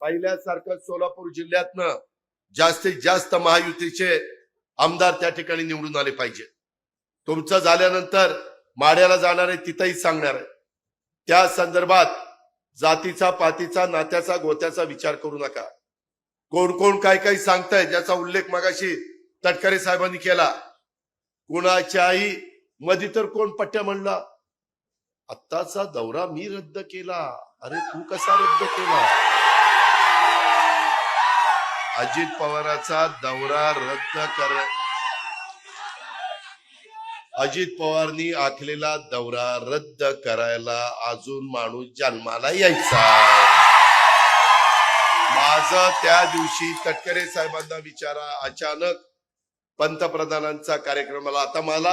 पहिल्यासारखं सोलापूर जिल्ह्यातनं जास्तीत जास्त महायुतीचे आमदार त्या ठिकाणी निवडून आले पाहिजे. तुमचं झाल्यानंतर माड्याला जाणार आहे तिथंही सांगणार आहे. त्या संदर्भात जातीचा पातीचा नात्याचा गोत्याचा विचार करू नका. कोण कोण काय काय सांगताय ज्याचा उल्लेख मगाशी तटकरे साहेबांनी केला. कुणाच्याही मध्ये तर कोण पट्ट्या म्हणला? आत्ताचा दौरा मी रद्द केला. अरे तू कसा रद्द केला? अजित पवाराचा दौरा रद्द कर. अजित पवारनी आखलेला दौरा रद्द करायला अजून माणूस जन्माला यायचा. माझं त्या दिवशी तटकरे साहेबांना विचारा अचानक पंतप्रधानांचा कार्यक्रमाला आता मला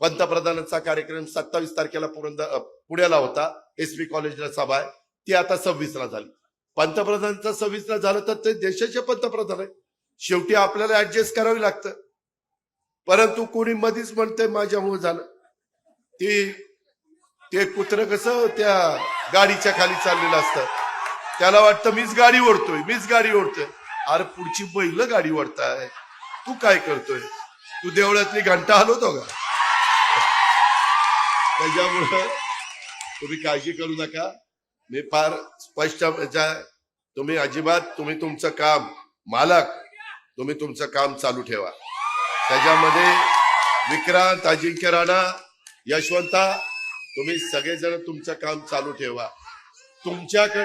पंतप्रधानांचा कार्यक्रम सत्तावीस तारखेला पुरंदर पुण्याला होता एस पी कॉलेजला सभा आहे. ती आता सव्वीसला झाली. पंतप्रधानांचा सविस्तर झालं तर ते देशाचे पंतप्रधान आहे शेवटी आपल्याला ऍडजस्ट करावी लागतं. परंतु कोणी मधीच म्हणतंय माझ्यामुळे झालं. ती ते कुत्र कसं त्या गाडीच्या खाली चाललेलं असतं. त्याला वाटतं मीच गाडी ओढतोय मीच गाडी ओढतोय. अरे पुढची बैल गाडी ओढताय. तू काय करतोय? तू देवळातली घंटा हलवतो का? त्याच्यामुळं तुम्ही काळजी करू नका. मी फार स्पष्ट तुम्ही अजिबात तुम्ही तुमचं काम मालक तुम्ही तुमचं काम चालू ठेवा. त्याच्यामध्ये विक्रांत अजिंक्य राणा यशवंता तुम्ही सगळेजण तुमचं काम चालू ठेवा. तुमच्याकडे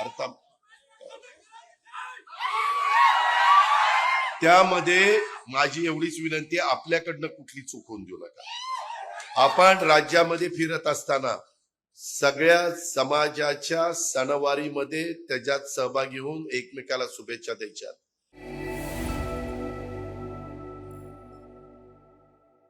अर्थ त्यामध्ये माझी एवढीच विनंती आपल्याकडनं कुठली चूक होऊन देऊ नका. आपण राज्यामध्ये फिरत असताना सगळ्या समाजाच्या सणवारीमध्ये त्याच्यात सहभागी होऊन एकमेकाला शुभेच्छा द्यायच्या.